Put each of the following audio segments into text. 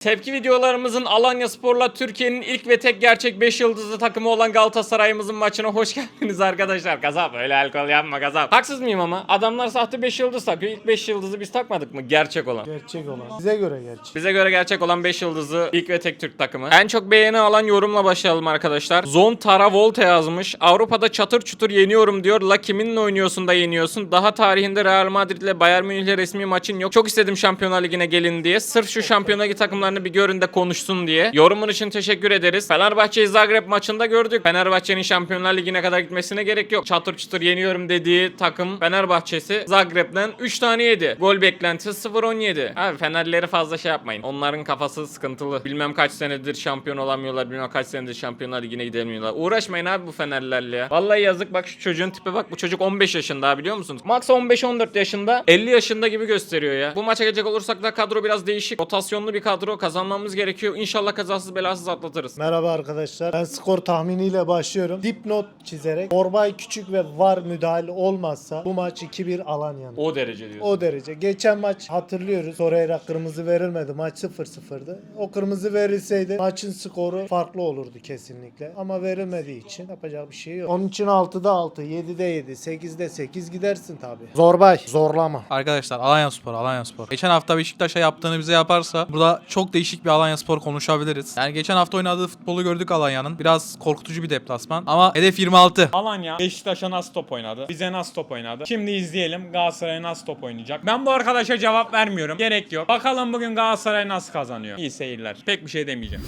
Tepki videolarımızın Alanya Spor'la Türkiye'nin ilk ve tek gerçek 5 yıldızlı takımı olan Galatasaray'ımızın maçına hoş geldiniz arkadaşlar. Gazap öyle alkol yapma gazap. Haksız mıyım ama? Adamlar sahte 5 yıldız takıyor. İlk 5 yıldızı biz takmadık mı? Gerçek olan. Gerçek olan. Size göre gerçek. Bize göre gerçek olan 5 yıldızlı ilk ve tek Türk takımı. En çok beğeni alan yorumla başlayalım arkadaşlar. Zon Travolta yazmış. Avrupa'da çatır çutur yeniyorum diyor. La kiminle oynuyorsun da yeniyorsun. Daha tarihinde Real Madrid ile Bayern Münih'le resmi maçın yok. Çok istedim Şampiyonlar Ligi'ne gelin diye. Sırf şu Şampiyonlar Ligi takımlarını bir görün de konuşsun diye. Yorumun için teşekkür ederiz. Fenerbahçe'yi Zagreb maçında gördük. Fenerbahçe'nin Şampiyonlar Ligi'ne kadar gitmesine gerek yok. Çatır çutur yeniyorum dediği takım Fenerbahçe'si Zagreb'den 3 tane yedi. Gol beklentisi 0-17. Abi Fenerleri fazla şey yapmayın. Onların kafası sıkıntılı. Bilmem kaç senedir şampiyon olamıyorlar. Bilmem kaç senedir Şampiyonlar Ligi'ne gidemiyorlar. Uğraşmayın abi bu Fenerlilerle ya. Vallahi yazık bak şu çocuğun tipe bak. Bu çocuk 15 yaşında biliyor musunuz? Max 15-14 yaşında 50 yaşında gibi gösteriyor ya. Bu maça gelecek olursak da kadro biraz değişik. Rotasyonlu bir kadro kazanmamız gerekiyor. İnşallah kazasız belasız atlatırız. Merhaba arkadaşlar. Ben skor tahminiyle başlıyorum. Dipnot çizerek Orbay küçük ve var müdahale olmazsa bu maç 2-1 Alanya'nın. O derece diyorsun. O derece. Geçen maç hatırlıyoruz. Torreira kırmızı verilmedi. Maç 0-0'dı. O kırmızı verilseydi maçın skoru farklı olurdu kesinlikle. Ama verilmediği için yapacak bir şey yok. Onun için 6'da 6, 7'de 7, 8'de 8 gidersin tabii. Zorbay, zorlama. Arkadaşlar Alanya Spor, Alanya Spor. Geçen hafta Beşiktaş'a yaptığını bize yaparsa burada çok değişik bir Alanya Spor konuşabiliriz. Yani geçen hafta oynadığı futbolu gördük Alanya'nın. Biraz korkutucu bir deplasman ama hedef 26. Alanya Beşiktaş'a nasıl top oynadı? Bize nasıl top oynadı? Şimdi izleyelim Galatasaray nasıl top oynayacak. Ben bu arkadaşa cevap vermiyorum. Gerek yok. Bakalım bugün Galatasaray nasıl kazanıyor. İyi seyirler. Pek bir şey demeyeceğim.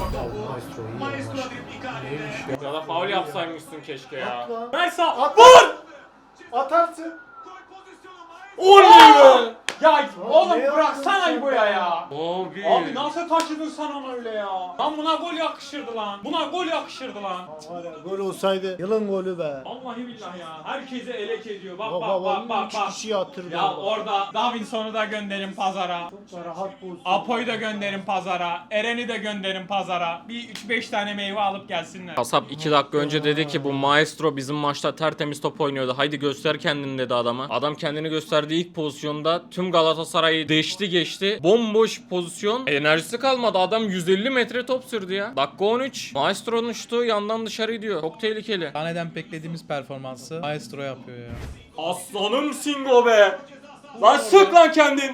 Ya da faul yapsaymışsın keşke ya. Neyse. Vur! Atarsın. Olmuyor. Ya oğlum ne bıraksana bu ya ya. Abi. Abi nasıl taşıdın sen onu öyle ya? Lan buna gol yakışırdı lan. Buna gol yakışırdı lan. Var ya, Gol olsaydı yılın golü be. Vallahi billahi ya. Herkese elek ediyor. Bak bak bak bak 3 bak. kişiyi atırdı. Ya orada Davinson'u da gönderin pazara. Çok da rahat pozisyon. Apo'yu da gönderin pazara. Eren'i de gönderin pazara. Bir 3-5 tane meyve alıp gelsinler. Kasap 2 dakika önce dedi ki bu maestro bizim maçta tertemiz top oynuyordu. Haydi göster kendini dedi adama. Adam kendini gösterdiği ilk pozisyonda tüm Galatasaray'ı deşti geçti. Bomboş pozisyon. Enerjisi kalmadı. Adam 150 metre top sürdü ya. Dakika 13. Maestro'nun şutu yandan dışarı gidiyor. Çok tehlikeli. Sahneden beklediğimiz performansı Maestro yapıyor ya. Aslanım Singo be. Lan sık lan kendin.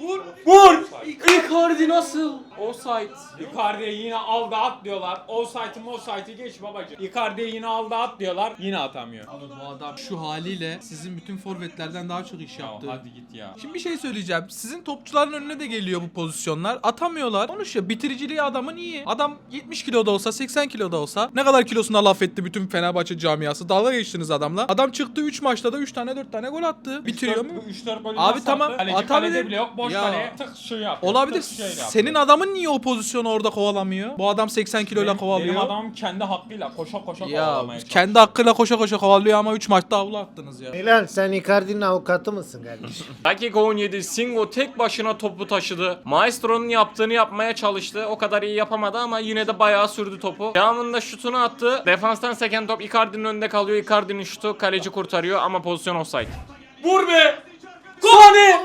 Vur. Vur. Icardi nasıl? Offside. Icardi'ye yine aldı at diyorlar. Offside'ı offside'ı geç babacığım. Icardi'ye yine aldı at diyorlar. Yine atamıyor. Abi bu adam şu haliyle sizin bütün forvetlerden daha çok iş Ya yaptı. hadi git ya. Şimdi bir şey söyleyeceğim. Sizin topçuların önüne de geliyor bu pozisyonlar. Atamıyorlar. Konuşuyor. Bitiriciliği adamın iyi. Adam 70 kiloda olsa 80 kiloda olsa ne kadar kilosuna laf etti bütün Fenerbahçe camiası. Dalga geçtiniz adamla. Adam çıktı 3 maçta da 3 tane 4 tane gol attı. Bitiriyor mu? 3-4 golü Abi tamam, atabilir. bile yok. Boş Ya. kaleye tık şu yapıyor. Olabilir. tık şöyle. Senin adamın niye o pozisyonu orada kovalamıyor? Bu adam 80 kiloyla Benim- kovalıyor. Benim adamım kendi hakkıyla koşa koşa ya kovalamaya kendi hakkıyla koşa koşa kovalıyor ama 3 maçta avlu attınız ya. Milan sen Icardi'nin avukatı mısın kardeşim? Dakika 17 Singo tek başına topu taşıdı. Maestro'nun yaptığını yapmaya çalıştı. O kadar iyi yapamadı ama yine de bayağı sürdü topu. Devamında şutunu attı. Defanstan seken top Icardi'nin önünde kalıyor. Icardi'nin şutu kaleci kurtarıyor ama pozisyon offside. Vur be! Sane!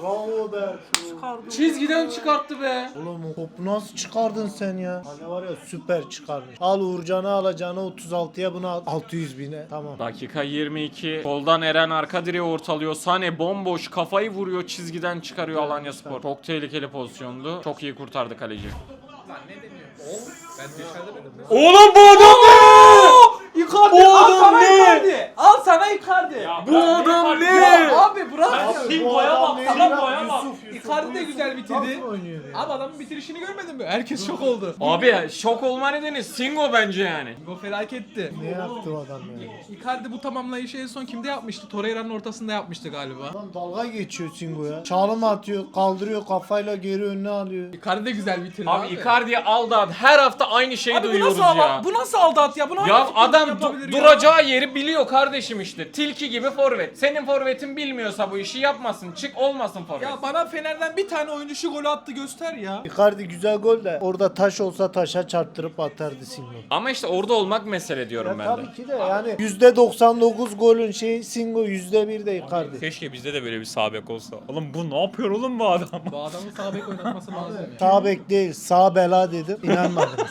Bravo be. Çizgiden çıkarttı be. Oğlum o topu nasıl çıkardın sen ya? Hani var ya süper çıkarmış. Al Uğurcan'ı alacağını 36'ya bunu al 600 bine. Tamam. Dakika 22. Soldan Eren arka direğe ortalıyor. Sane bomboş kafayı vuruyor çizgiden çıkarıyor Alanya Spor. Çok tehlikeli pozisyondu. Çok iyi kurtardı kaleci. Oğlum bu adam ne? Icardi Bu al adam sana ne? Icardi. Al sana Icardi. Ya Bu bırak adam ne? ya. Ya abi bırak ya. Abi, Bu boya adam bak, ne tamam ya? boya bak. Yusuf, Yusuf, Icardi de Yusuf. güzel bitirdi. Nasıl oynuyor ya? Abi adamın bitirişini görmedin mi? Herkes şok oldu. Abi şok olma nedeni Singo bence yani. Bu felaketti. Ne yaptı o adam ya? Icardi bu tamamlayışı en son kimde yapmıştı? Torreira'nın ortasında yapmıştı galiba. Adam dalga geçiyor Singo ya. Çalım atıyor, kaldırıyor kafayla geri önüne alıyor. Icardi de güzel bitirdi abi. Abi Icardi'ye aldı at. Her hafta aynı şeyi Abi bu duyuyoruz nasıl ya. aldat? Bu nasıl aldat ya? Bunu hangi Ya futbolcu adam du- ya? duracağı yeri biliyor kardeşim işte. Tilki gibi forvet. Senin forvetin bilmiyorsa bu işi yapmasın. Çık olmasın forvet. Ya bana Fener'den bir tane oyuncu şu golü attı göster ya. Icardi güzel gol de orada taş olsa taşa çarptırıp atardı Singo. Ama işte orada olmak mesele diyorum Ya ben de. tabii ki de yani %99 golün şey Singo %1 de Icardi. Keşke bizde de böyle bir sağ bek olsa. Oğlum bu ne yapıyor oğlum bu adam? Bu adamın sağ bek oynatması lazım ya. Sağ bek değil sağ bela dedim inanmadınız.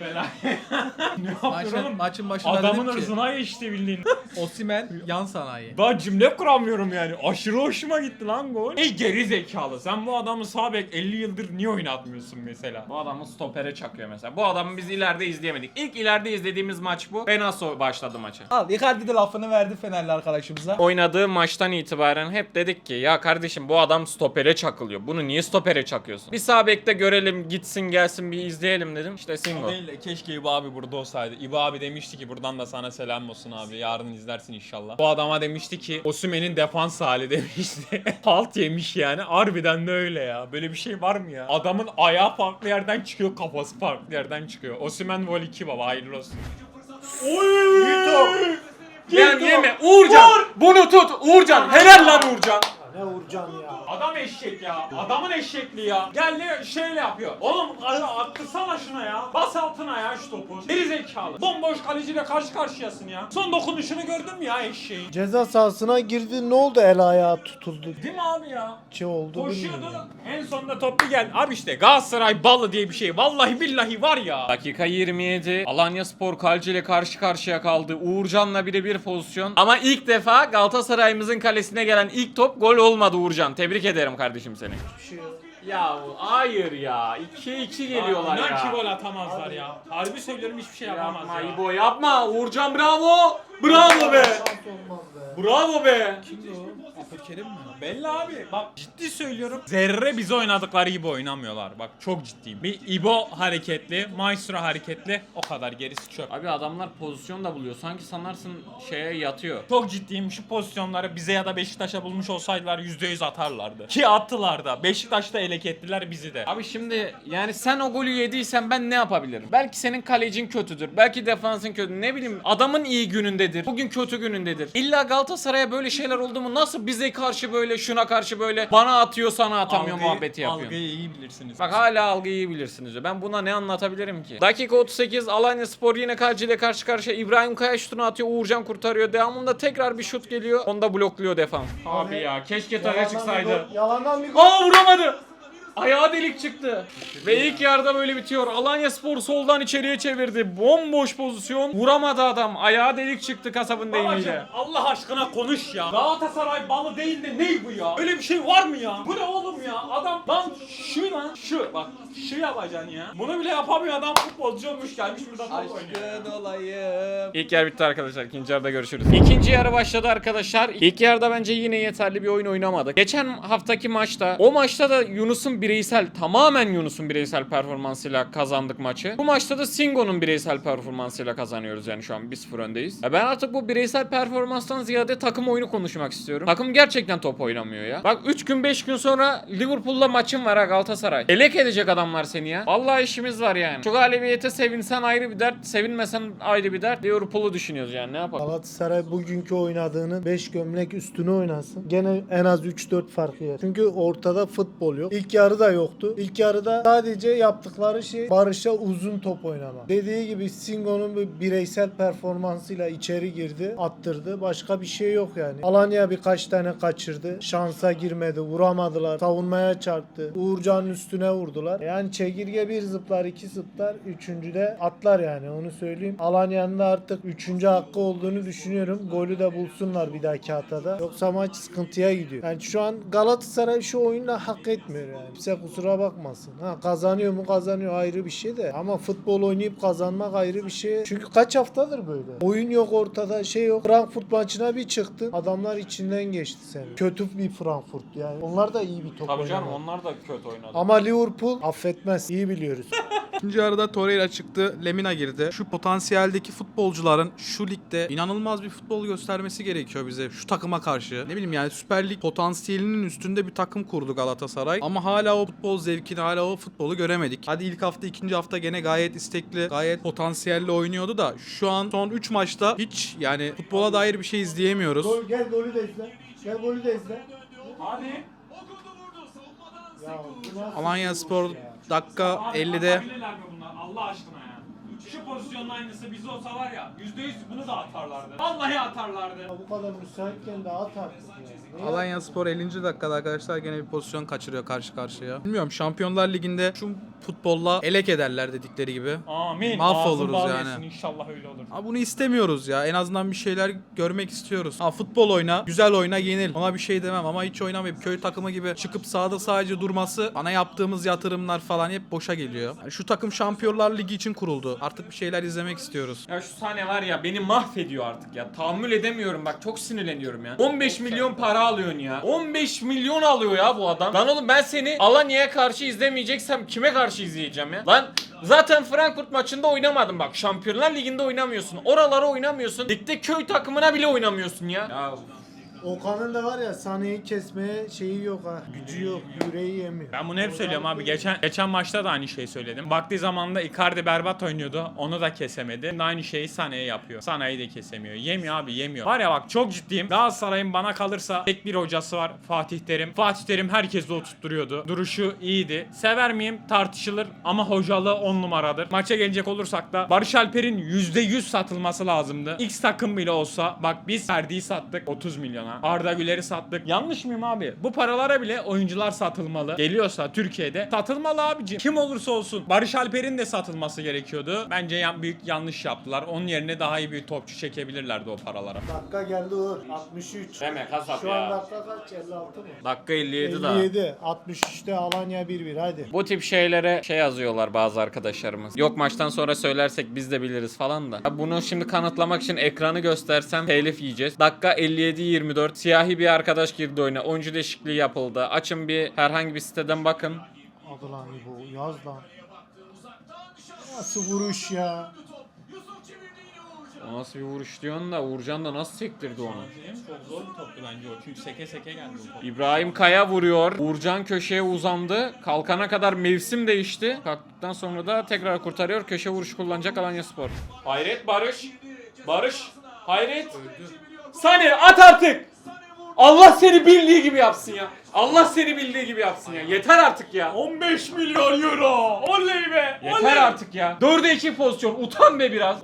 ne yapıyor Maçın, oğlum? maçın başında Adamın dedim ki hırsına geçti bildiğin. Osimen yan sanayi. Daha cümle kuramıyorum yani. Aşırı hoşuma gitti lan gol. Ey geri zekalı. Sen bu adamı sağ bek 50 yıldır niye oynatmıyorsun mesela? Bu adamı stopere çakıyor mesela. Bu adamı biz ileride izleyemedik. İlk ileride izlediğimiz maç bu. Ve nasıl başladı maça? Al Icardi de lafını verdi Fenerli arkadaşımıza. Oynadığı maçtan itibaren hep dedik ki ya kardeşim bu adam stopere çakılıyor. Bunu niye stopere çakıyorsun? Bir sağ bekte görelim gitsin gelsin bir izleyelim dedim. İşte Singo. değil de keşke İbo abi burada olsaydı. İbo abi demişti ki buradan da sana selam olsun abi. Yarın izlersin inşallah. Bu adama demişti ki Osimhen'in defans hali demişti. Halt yemiş yani. Harbiden de öyle ya. Böyle bir şey var mı ya? Adamın ayağı farklı yerden çıkıyor, kafası farklı yerden çıkıyor. Osimhen vol 2 baba hayırlı olsun. Oy! Yani yeme Uğurcan bunu tut Uğurcan helal lan Uğurcan. Ne Uğurcan ya. Adam eşek ya. Adamın eşekliği ya. Geldi şeyle yapıyor. Oğlum attırsana şuna ya. Bas altına ya şu topu. Geri zekalı. Bomboş kaleciyle karşı karşıyasın ya. Son dokunuşunu gördün mü ya eşeğin? Ceza sahasına girdi ne oldu el ayağı tutuldu. Değil mi abi ya? Şey oldu. Koşuyordu. En sonunda top bir geldi. Abi işte Galatasaray balı diye bir şey. Vallahi billahi var ya. Dakika 27. Alanya Spor Kaleci ile karşı karşıya kaldı. Uğurcan'la birebir pozisyon. Ama ilk defa Galatasaray'ımızın kalesine gelen ilk top gol olmadı Uğurcan. Tebrik ederim kardeşim seni. Şey yok. Ya hayır ya. 2'ye 2 geliyorlar İnan ki ya. gol atamazlar ya. Harbi söylüyorum hiçbir şey yapamaz Yapma ya. İbo yapma. Uğurcan bravo. Bravo be. Bravo be. Kimdi o? Abdülkerim mi? Belli abi. Bak ciddi söylüyorum. Zerre bize oynadıkları gibi oynamıyorlar. Bak çok ciddiyim. Bir İbo hareketli, Maestro hareketli. O kadar gerisi çöp. Abi adamlar pozisyon da buluyor. Sanki sanarsın şeye yatıyor. Çok ciddiyim şu pozisyonları bize ya da Beşiktaş'a bulmuş olsaydılar %100 atarlardı. Ki attılar da. Beşiktaş'ta elek ettiler bizi de. Abi şimdi yani sen o golü yediysen ben ne yapabilirim? Belki senin kalecin kötüdür. Belki defansın kötü. Ne bileyim adamın iyi günündedir. Bugün kötü günündedir. İlla Galatasaray'a böyle şeyler oldu mu? Nasıl bize karşı böyle şuna karşı böyle bana atıyor sana atamıyor Algıyı- muhabbeti yapıyor. Algıyı iyi bilirsiniz. Bak hala algıyı iyi bilirsiniz diyor. Ben buna ne anlatabilirim ki? Dakika 38 Alanya Spor yine kaleciyle karşı karşıya. İbrahim Kaya şutunu atıyor. Uğurcan kurtarıyor. Devamında tekrar bir şut geliyor. Onu da blokluyor defans. Abi ya keşke Yalandan bir çıksaydı. gol- Yalandan bir gol. Aa vuramadı. Ayağı delik çıktı. Ve ilk yarıda böyle bitiyor. Alanya Spor soldan içeriye çevirdi. Bomboş pozisyon. Vuramadı adam. Ayağı delik çıktı kasabın deyimiyle. Allah aşkına konuş ya. Galatasaray balı değil de ne bu ya? Öyle bir şey var mı ya? Bu ne oğlum ya? Adam şu bak şu yapacaksın ya. Bunu bile yapamıyor adam futbolcu olmuş gelmiş burada top oynuyor. Aşkın olayım. İlk yarı bitti arkadaşlar. İkinci yarıda görüşürüz. İkinci yarı başladı arkadaşlar. İlk yarıda bence yine yeterli bir oyun oynamadık. Geçen haftaki maçta o maçta da Yunus'un bireysel tamamen Yunus'un bireysel performansıyla kazandık maçı. Bu maçta da Singo'nun bireysel performansıyla kazanıyoruz yani şu an 1-0 öndeyiz. Ya ben artık bu bireysel performanstan ziyade takım oyunu konuşmak istiyorum. Takım gerçekten top oynamıyor ya. Bak 3 gün 5 gün sonra Liverpool'la maçım var ha Galatasaray. Elek edecek adamlar seni ya. Vallahi işimiz var yani. Şu galibiyete sevinsen ayrı bir dert, sevinmesen ayrı bir dert. Liverpool'u düşünüyoruz yani ne yapalım. Galatasaray bugünkü oynadığını 5 gömlek üstüne oynasın. Gene en az 3-4 farkı yer. Çünkü ortada futbol yok. İlk yarı da yoktu. İlk yarıda sadece yaptıkları şey Barış'a uzun top oynama. Dediği gibi Singo'nun bir bireysel performansıyla içeri girdi, attırdı. Başka bir şey yok yani. Alanya birkaç tane kaçırdı. Şansa girmedi, vuramadılar. Savunmaya çarptı. Uğurcan'ın üstüne vurdular. Yani çekirge bir zıplar, iki zıplar. Üçüncüde atlar yani onu söyleyeyim. Alanya'nın da artık üçüncü hakkı olduğunu düşünüyorum. Golü de bulsunlar bir dahaki hatada. Yoksa maç sıkıntıya gidiyor. Yani şu an Galatasaray şu oyunla hak etmiyor yani. Bize kusura bakmasın. Ha kazanıyor mu kazanıyor ayrı bir şey de. Ama futbol oynayıp kazanmak ayrı bir şey. Çünkü kaç haftadır böyle. Oyun yok ortada şey yok. Frankfurt maçına bir çıktın. Adamlar içinden geçti seni. Kötü bir Frankfurt yani. Onlar da iyi bir top Tabii canım oynadı. onlar da kötü oynadı. Ama Liverpool affetmez. İyi biliyoruz. İkinci yarıda Torreira çıktı, Lemina girdi. Şu potansiyeldeki futbolcuların şu ligde inanılmaz bir futbol göstermesi gerekiyor bize şu takıma karşı. Ne bileyim yani Süper Lig potansiyelinin üstünde bir takım kurdu Galatasaray. Ama hala o futbol zevkini, hala o futbolu göremedik. Hadi ilk hafta, ikinci hafta gene gayet istekli, gayet potansiyelli oynuyordu da şu an son 3 maçta hiç yani futbola dair bir şey izleyemiyoruz. Gol, gel golü de izle. Gel golü de izle. Hadi. Alanya Spor dakika Abi 50'de atabilirler mi bunlar Allah aşkına ya? Şu pozisyonun aynısı biz olsa var ya %100 bunu da atarlardı. Vallahi atarlardı. Ya Bu kadar müsaitken de at artık ya. Alanya Spor 50. dakikada arkadaşlar gene bir pozisyon kaçırıyor karşı karşıya. Bilmiyorum Şampiyonlar Ligi'nde şu futbolla elek ederler dedikleri gibi. Amin. Mahvoluruz Ağzın yani. yesin, İnşallah öyle olur. Ama bunu istemiyoruz ya. En azından bir şeyler görmek istiyoruz. Ha futbol oyna, güzel oyna, yenil. Ona bir şey demem ama hiç oynamayıp köy takımı gibi çıkıp sahada sadece durması bana yaptığımız yatırımlar falan hep boşa geliyor. Yani şu takım Şampiyonlar Ligi için kuruldu. Artık bir şeyler izlemek istiyoruz. Ya şu sahne var ya beni mahvediyor artık ya. Tahammül edemiyorum bak çok sinirleniyorum ya. 15 milyon para alıyorsun ya. 15 milyon alıyor ya bu adam. Lan oğlum ben seni Alanya'ya karşı izlemeyeceksem kime karşı izleyeceğim ya? Lan zaten Frankfurt maçında oynamadım bak. Şampiyonlar Ligi'nde oynamıyorsun. Oralara oynamıyorsun. Ligde köy takımına bile oynamıyorsun ya. Ya Okan'ın da var ya sahneyi kesmeye şeyi yok ha. Gücü yok. Yüreği yemiyor. Ben bunu hep söylüyorum abi. Geçen geçen maçta da aynı şeyi söyledim. Vakti zamanında Icardi berbat oynuyordu. Onu da kesemedi. Aynı şeyi Sané'ye yapıyor. Sané'yi de kesemiyor. Yemiyor abi yemiyor. Var ya bak çok ciddiyim. Galatasaray'ın bana kalırsa tek bir hocası var. Fatih Terim. Fatih Terim herkesi oturtturuyordu. Duruşu iyiydi. Sever miyim? Tartışılır. Ama hocalığı 10 numaradır. Maça gelecek olursak da Barış Alper'in %100 satılması lazımdı. X takım bile olsa bak biz Ferdi'yi sattık 30 milyona. Arda Güler'i sattık. Yanlış mıyım abi? Bu paralara bile oyuncular satılmalı. Geliyorsa Türkiye'de satılmalı abicim. Kim olursa olsun. Barış Alper'in de satılması gerekiyordu. Bence yan- büyük yanlış yaptılar. Onun yerine daha iyi bir topçu çekebilirlerdi o paralara. Dakika geldi Uğur. 63. deme kasap Şu an ya. dakika kaç? 56 mı? Dakika 57 daha. 57. 63'te Alanya 1-1 hadi. Bu tip şeylere şey yazıyorlar bazı arkadaşlarımız. Yok maçtan sonra söylersek biz de biliriz falan da. Ya bunu şimdi kanıtlamak için ekranı göstersem telif yiyeceğiz. Dakika 57-24 siyahi bir arkadaş girdi oyuna. Oyuncu değişikliği yapıldı. Açın bir herhangi bir siteden bakın. Adı lan bu yaz lan. Nasıl vuruş ya? O nasıl bir vuruş diyorsun da Uğurcan da nasıl sektirdi onu? Çok zor bir toptu bence o. Çünkü seke seke geldi o top. İbrahim Kaya vuruyor. Uğurcan köşeye uzandı. Kalkana kadar mevsim değişti. Kalktıktan sonra da tekrar kurtarıyor. Köşe vuruşu kullanacak Alanya Spor. Hayret Barış. Barış. Hayret. Sani at artık. Allah seni bildiği gibi yapsın ya. Allah seni bildiği gibi yapsın ya. Yeter artık ya. 15 milyon euro. Oley be. Yeter artık ya. 4'e 2 pozisyon. Utan be biraz.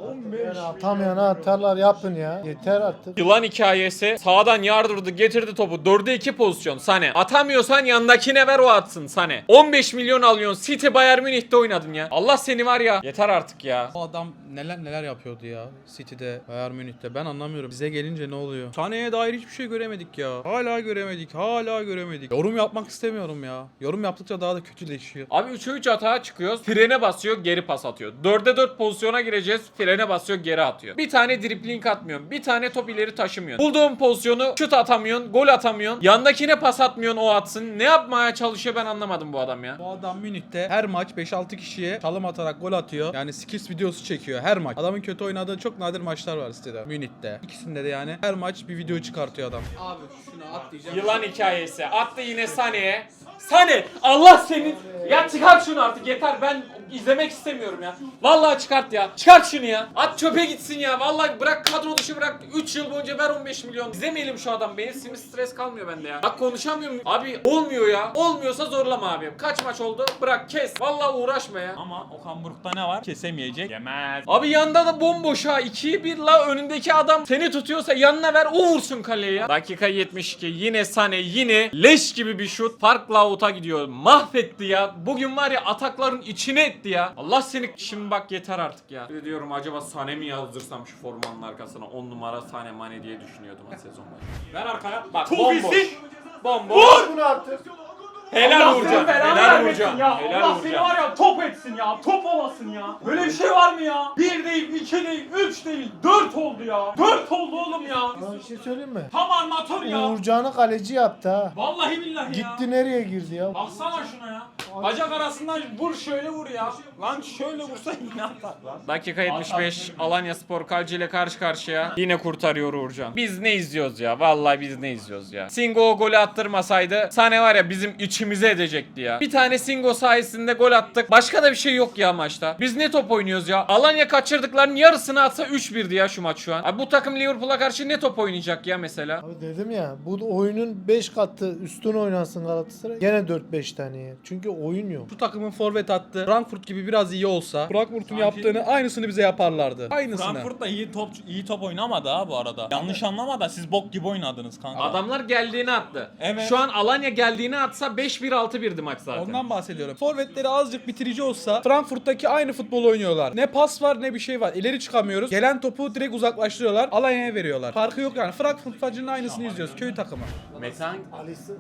Yani atamayana atarlar yapın ya. Yeter artık. Yılan hikayesi sağdan yardırdı getirdi topu 4'e 2 pozisyon Sane. Atamıyorsan yanındakine ver o atsın Sane. 15 milyon alıyorsun City Bayern Münih'te oynadın ya. Allah seni var ya. Yeter artık ya. O adam neler neler yapıyordu ya City'de, Bayern Münih'te. Ben anlamıyorum. Bize gelince ne oluyor? Sahneye dair hiçbir şey göremedik ya. Hala göremedik. Hala göremedik. Yorum yapmak istemiyorum ya. Yorum yaptıkça daha da kötüleşiyor. Abi 3'e 3 hata çıkıyoruz. Frene basıyor geri pas atıyor. 4'e 4 pozisyona gireceğiz. Frene basıyor geri atıyor. Bir tane dripling atmıyorsun. Bir tane top ileri taşımıyorsun. Bulduğun pozisyonu şut atamıyorsun. Gol atamıyorsun. Yandakine pas atmıyorsun o atsın. Ne yapmaya çalışıyor ben anlamadım bu adam ya. Bu adam Münih'te her maç 5-6 kişiye çalım atarak gol atıyor. Yani skills videosu çekiyor her maç. Adamın kötü oynadığı çok nadir maçlar var sitede. Münih'te. İkisinde de yani her maç bir video çıkartıyor adam. Abi şunu at diyeceğim. Yılan hikayesi. Attı yine Sane'ye. Sane Allah senin. Ya çıkart şunu artık yeter ben izlemek istemiyorum ya. Vallahi çıkart ya. Çıkart şunu ya. At çöpe gitsin ya. Vallahi bırak kadro dışı bırak. 3 yıl boyunca ver 15 milyon. İzlemeyelim şu adam. Benim sinir stres kalmıyor bende ya. Bak konuşamıyorum. Abi olmuyor ya. Olmuyorsa zorlama abi. Kaç maç oldu? Bırak kes. Vallahi uğraşma ya. Ama Okan Buruk'ta ne var? Kesemeyecek. Yemez. Abi yanda da bomboş ha. 2'ye 1 la önündeki adam seni tutuyorsa yanına ver o vursun kaleye ya. Dakika 72 yine Sane yine leş gibi bir şut. Farkla out'a gidiyor. Mahvetti ya. Bugün var ya atakların içine etti ya. Allah seni şimdi bak yeter artık ya. Bir de diyorum acaba Sane mi yazdırsam şu formanın arkasına 10 numara Sane Mane diye düşünüyordum ha sezon başı. Ver arkaya. Bak Çok bomboş. iyisin. Bomboş. Bunu artık. Helal Uğurcan. Helal Uğurcan. ya. Helal Allah seni Uğurcan. var ya top etsin ya. Top olasın ya. Böyle bir şey var mı ya? Bir değil, iki değil, üç değil, dört oldu ya. Dört oldu oğlum ya. Sana bir şey söyleyeyim mi? Tam armatör ya. Uğurcan'ı kaleci yaptı ha. Vallahi billahi ya. Gitti nereye girdi ya? Baksana şuna ya. Bacak arasından vur şöyle vur ya. Lan şöyle vursa yine atar lan. Dakika 75 Alanya Spor Kaleci ile karşı karşıya. Yine kurtarıyor Uğurcan. Biz ne izliyoruz ya? Vallahi biz ne izliyoruz ya? Singo o golü attırmasaydı Sane var ya bizim içimize edecekti ya. Bir tane Singo sayesinde gol attık. Başka da bir şey yok ya maçta. Biz ne top oynuyoruz ya? Alanya kaçırdıklarının yarısını atsa 3-1'di ya şu maç şu an. Abi bu takım Liverpool'a karşı ne top oynayacak ya mesela? Abi dedim ya bu oyunun 5 katı üstün oynasın Galatasaray gene 4-5 tane yer. Çünkü oyun yok. Şu takımın forvet attı. Frankfurt gibi biraz iyi olsa Frankfurt'un yaptığını aynısını bize yaparlardı. Aynısını. Frankfurt da iyi top iyi top oynamadı ha bu arada. Yanlış anlama da siz bok gibi oynadınız kanka. Adamlar geldiğini attı. Evet. Şu an Alanya geldiğini atsa 5-1 6-1'di maç zaten. Ondan bahsediyorum. Forvetleri azıcık bitirici olsa Frankfurt'taki aynı futbol oynuyorlar. Ne pas var ne bir şey var. İleri çıkamıyoruz. Gelen topu direkt uzaklaştırıyorlar. Alanya'ya veriyorlar. Farkı yok yani. Frankfurt facının aynısını izliyoruz. Köy takımı. Metan Ali'si.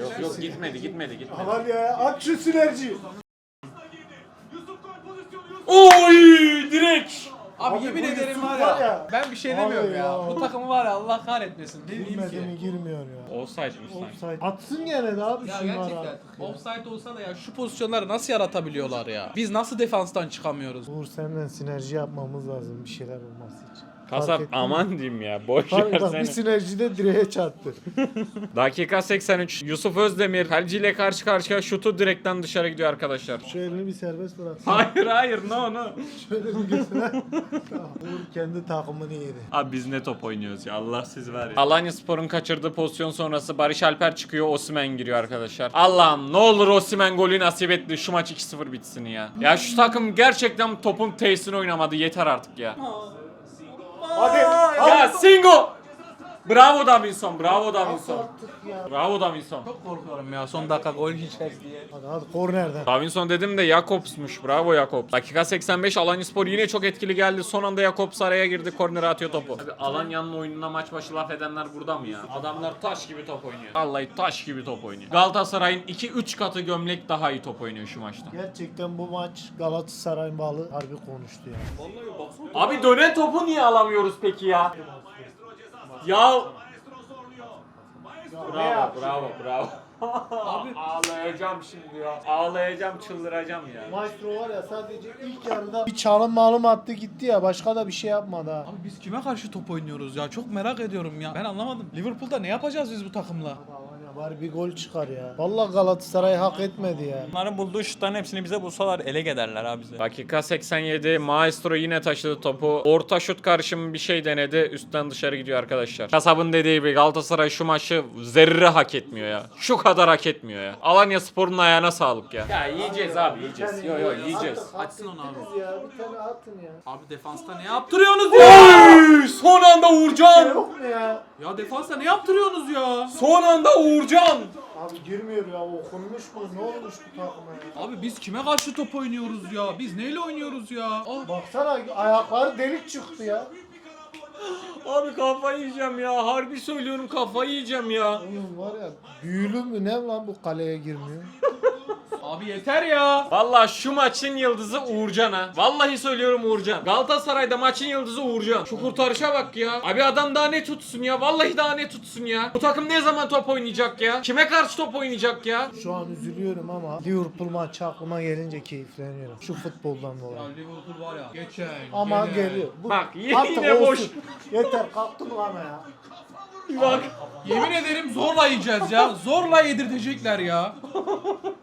yok yok gitmedi gitmedi gitmedi. Aman ya aç şu sinerjiyi. Oy direkt. Abi, Abi yemin bu ederim var var ya, ya. Ben bir şey Vallahi demiyorum ya. ya. Bu takımı var ya Allah kahretmesin. Ne diyeyim Girmedi ki? mi girmiyor ya. Olsaymış sanki. Offside. Atsın gene de abi Ya gerçekten offside olsa da ya şu pozisyonları nasıl yaratabiliyorlar ya? Biz nasıl defanstan çıkamıyoruz? Uğur senden sinerji yapmamız lazım bir şeyler olması için. Kasap aman diyeyim ya. Boş ver bak seni. bir sinerji de direğe çarptı. Dakika 83. Yusuf Özdemir kaleciyle karşı karşıya şutu direkten dışarı gidiyor arkadaşlar. Şu elini bir serbest bırak. Hayır hayır no no. Şöyle bir götüre. Uğur kendi takımını yedi. Abi biz ne top oynuyoruz ya Allah siz ver ya. Alanya Spor'un kaçırdığı pozisyon sonrası Barış Alper çıkıyor Osimen giriyor arkadaşlar. Allah'ım ne olur Osimen golü nasip etti şu maç 2-0 bitsin ya. Ya şu takım gerçekten topun tesisini oynamadı yeter artık ya. Hadi. Ya Singo! Bravo Davinson, bravo Davinson. Attık ya. Bravo Davinson. Çok korkuyorum ya son dakika gol yiyeceğiz diye. Hadi hadi kornerden. Davinson dedim de Jakobs'muş. Bravo Jakobs. Dakika 85 Alanyaspor yine çok etkili geldi. Son anda Jakobs araya girdi. Kornere atıyor topu. Abi Alanya'nın oyununa maç başı laf edenler burada mı ya? Adamlar taş gibi top oynuyor. Vallahi taş gibi top oynuyor. Galatasaray'ın 2-3 katı gömlek daha iyi top oynuyor şu maçta. Gerçekten bu maç Galatasaray'ın balı harbi konuştu ya. Abi dönen topu niye alamıyoruz peki ya? Ya Bravo, bravo, bravo. Abi ağlayacağım şimdi ya. Ağlayacağım, çıldıracağım ya. Maestro var ya sadece ilk yarıda bir çalım malım attı gitti ya başka da bir şey yapmadı ha. Abi biz kime karşı top oynuyoruz ya? Çok merak ediyorum ya. Ben anlamadım. Liverpool'da ne yapacağız biz bu takımla? Aman ya, Bari bir gol çıkar ya. Vallahi Galatasaray hak etmedi ya. Bunların bulduğu şutların hepsini bize bulsalar ele gederler abi bize. Dakika 87 Maestro yine taşıdı topu. Orta şut karışımı bir şey denedi. Üstten dışarı gidiyor arkadaşlar. Kasabın dediği gibi Galatasaray şu maçı zerre hak etmiyor ya. Şu kadar hak etmiyor ya. Alanya Spor'un ayağına sağlık ya. Ya yiyeceğiz abi yiyeceğiz. Yo yo yiyeceğiz. Açsın onu abi. Ya bir tane atın ya. Abi defansta ne yaptırıyorsunuz ya? Oy, son anda Uğurcan. Yok mu ya? Ya defansta ne yaptırıyorsunuz ya? Son anda Uğurcan. Abi girmiyor ya okunmuş mu? Ne olmuş bu takıma ya? Abi biz kime karşı top oynuyoruz ya? Biz neyle oynuyoruz ya? Ah, Baksana ayakları delik çıktı ya. Abi kafayı yiyeceğim ya. Harbi söylüyorum kafayı yiyeceğim ya. Oğlum var ya büyülü mü ne lan bu kaleye girmiyor? Abi yeter ya. Vallahi şu maçın yıldızı Uğurcan ha. Vallahi söylüyorum Uğurcan. Galatasaray'da maçın yıldızı Uğurcan. Şu kurtarışa bak ya. Abi adam daha ne tutsun ya. Vallahi daha ne tutsun ya. Bu takım ne zaman top oynayacak ya? Kime karşı top oynayacak ya? Şu an üzülüyorum ama Liverpool maçı aklıma gelince keyifleniyorum. Şu futboldan Ya dolayı. Liverpool var ya. Geçen. Ama geliyor. Bu, Bak, yine artık boş. Yeter kalktım lan ya. Bak. Yemin ederim zorla yiyeceğiz ya. Zorla yedirtecekler ya.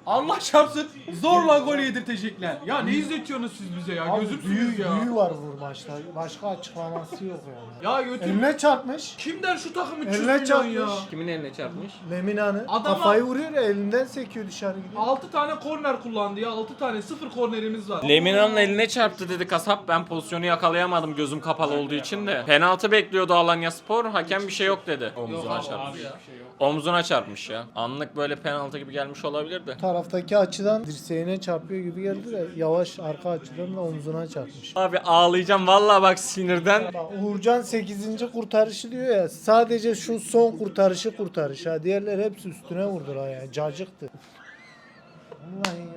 Allah çarpsın zorla gol yedirtecekler. Ya ne izletiyorsunuz siz bize ya? Abi Gözümsünüz büyü, ya. büyü var bu maçta. Başka açıklaması yok yani. Ya götür. Eline çarpmış. Kimden şu takımı Eline çırpıyorsun çarpmış. ya? Kimin eline çarpmış? Lemina'nı Adama- kafayı vuruyor ya elinden sekiyor dışarı gidiyor. 6 tane korner kullandı ya. 6 tane sıfır kornerimiz var. Lemina'nın eline çarptı dedi kasap. Ben pozisyonu yakalayamadım gözüm kapalı olduğu için de. Penaltı bekliyordu Alanya Spor. Hakem bir şey yok dedi. Omzuna çarpmış. Omzuna çarpmış ya. Anlık böyle penaltı gibi gelmiş olabilir de. Taraftaki açıdan dirseğine çarpıyor gibi geldi de yavaş arka açıdan da omzuna çarpmış. Abi ağlayacağım vallahi bak sinirden. Bak Uğurcan 8. kurtarışı diyor ya sadece şu son kurtarışı kurtarış ha diğerler hepsi üstüne vurdular ya cacıktı. Vallahi ya.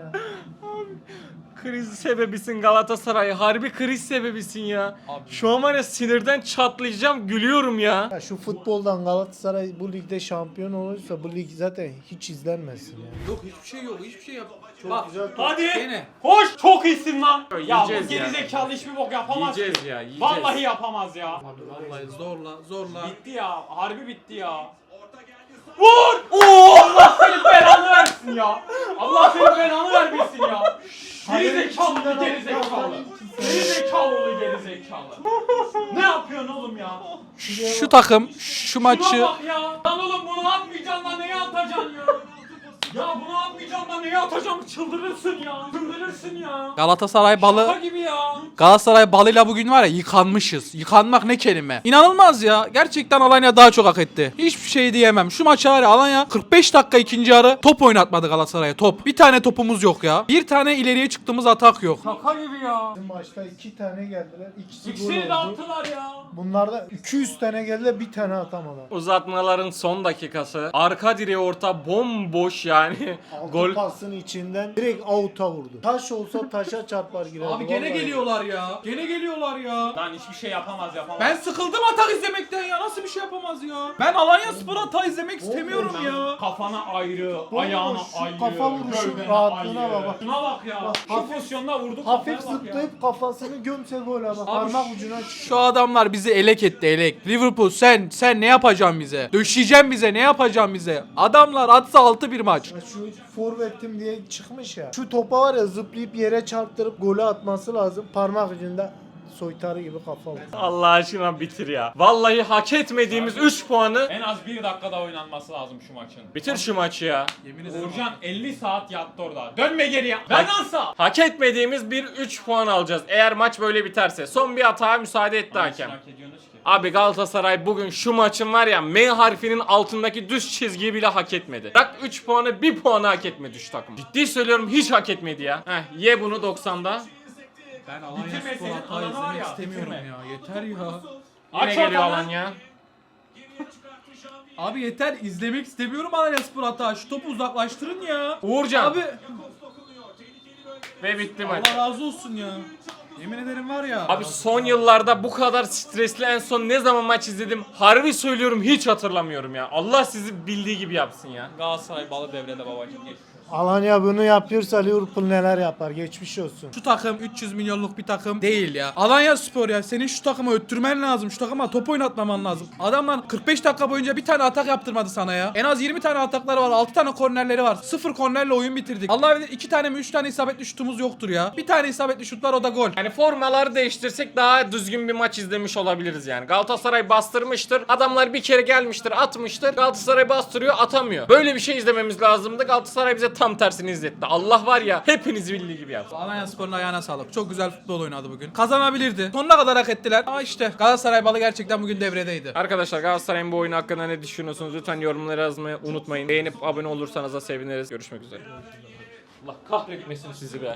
Kriz sebebisin Galatasaray. Harbi kriz sebebisin ya. Şu an var ya sinirden çatlayacağım gülüyorum ya. Ya şu futboldan Galatasaray bu ligde şampiyon olursa bu lig zaten hiç izlenmesin ya. Yok hiçbir şey yok. Hiçbir şey yap. Çok Bak. güzel top. Hadi. Gene. Koş. Çok iyisin lan. Ya Yiyeceğiz bu ya. gerizekalı hiçbir bok yapamaz. Yiyeceğiz ya yiyeceğiz. Vallahi yapamaz ya. Abi vallahi zorla zorla. Bitti ya. Harbi bitti ya. Vur! Oo! Allah senin belanı versin ya. Allah senin belanı vermesin ya. Gerizekalı bir gerizekalı. Gerizekalı oğlu gerizekalı. Ne yapıyorsun oğlum ya? Şu takım şu Şuna maçı bak ya. Lan oğlum bunu atmayacaksın lan neye atacaksın ya? Ya bunu atmayacaksın lan neye atacaksın? Çıldırırsın ya. Çıldırırsın ya. Galatasaray Şaka balı gibi ya. Galatasaray balıyla bugün var ya yıkanmışız. Yıkanmak ne kelime. İnanılmaz ya. Gerçekten Alanya daha çok hak etti. Hiçbir şey diyemem. Şu maçı var ya Alanya 45 dakika ikinci yarı top oynatmadı Galatasaray'a top. Bir tane topumuz yok ya. Bir tane ileriye çıktığımız atak yok. Şaka gibi ya. Bizim maçta iki tane geldiler. İkisi gol İkisini de oldu. attılar ya. Bunlarda 200 tane geldiler bir tane atamadılar. Uzatmaların son dakikası. Arka direğe orta bomboş yani. Altı Gol pasın içinden direkt out'a vurdu. Taş olsa taşa çarpar girerdi. Abi gene vallahi. geliyorlar ya. Gene geliyorlar ya. Lan hiçbir şey yapamaz yapamaz. Ben sıkıldım atak izlemekten ya. Nasıl bir şey yapamaz ya? Ben Alanya Spor hata izlemek istemiyorum ya. Kafana ayrı, ayağına şu ayrı, kafa vuruşu gövdene rahatlığına ayrı. bak. Şuna bak ya. Bak, Şu hafif- pozisyonda vurdu Hafif kafaya bak ya. zıplayıp kafasını gömse gol ama parmak ucuna çıkıyor. Şu adamlar bizi elek etti elek. Liverpool sen sen ne yapacaksın bize? Döşeyeceksin bize ne yapacaksın bize? Adamlar atsa 6 bir maç. Ya şu forvetim diye çıkmış ya. Şu topa var ya zıplayıp yere çarptırıp golü atması lazım. Parmak ucunda soytarı gibi kafa vurdu. Allah aşkına bitir ya. Vallahi hak etmediğimiz 3 puanı En az bir dakikada oynanması lazım şu maçın. bitir şu maçı ya. Yemin ederim. Uğurcan 50 saat yattı orada. Dönme geriye. Benden sağ. Hak etmediğimiz bir 3 puan alacağız. Eğer maç böyle biterse. Son bir hata müsaade etti hakem. Hak ediyorsunuz ki. Abi Galatasaray bugün şu maçın var ya M harfinin altındaki düz çizgiyi bile hak etmedi. Bırak 3 puanı 1 puanı hak etmedi şu takım. Ciddi söylüyorum hiç hak etmedi ya. Heh ye bunu 90'da. Ben Alanya Bitirmeseydin Spor hata var izlemek ya, istemiyorum bitirme. ya. Yeter ya. Yine Aç geliyor ortadan. Alanya. Abi yeter izlemek istemiyorum Alanya Spor hata. Şu topu uzaklaştırın ya. Uğurcan. Abi Ve bitti maç. Allah razı olsun ya. Yemin ederim var ya. Abi son yıllarda bu kadar stresli en son ne zaman maç izledim? Harbi söylüyorum hiç hatırlamıyorum ya. Allah sizi bildiği gibi yapsın ya. Galatasaray balı devrede babacım. Geç. Alanya bunu yapıyorsa Liverpool neler yapar geçmiş olsun. Şu takım 300 milyonluk bir takım değil ya. Alanya Spor ya senin şu takımı öttürmen lazım. Şu takıma top oynatmaman lazım. Adamlar 45 dakika boyunca bir tane atak yaptırmadı sana ya. En az 20 tane atakları var. 6 tane kornerleri var. 0 kornerle oyun bitirdik. Allah bilir 2 tane mi 3 tane isabetli şutumuz yoktur ya. Bir tane isabetli şut var o da gol. Yani formaları değiştirsek daha düzgün bir maç izlemiş olabiliriz yani. Galatasaray bastırmıştır. Adamlar bir kere gelmiştir, atmıştır. Galatasaray bastırıyor, atamıyor. Böyle bir şey izlememiz lazımdı. Galatasaray bize tam tersini izletti. Allah var ya hepiniz bildiği gibi yaptı. Alanya Spor'un ayağına sağlık. Çok güzel futbol oynadı bugün. Kazanabilirdi. Sonuna kadar hak ettiler. Ama işte Galatasaray balı gerçekten bugün devredeydi. Arkadaşlar Galatasaray'ın bu oyunu hakkında ne düşünüyorsunuz? Lütfen yorumlara yazmayı unutmayın. Beğenip abone olursanız da seviniriz. Görüşmek üzere. Allah kahretmesin sizi be.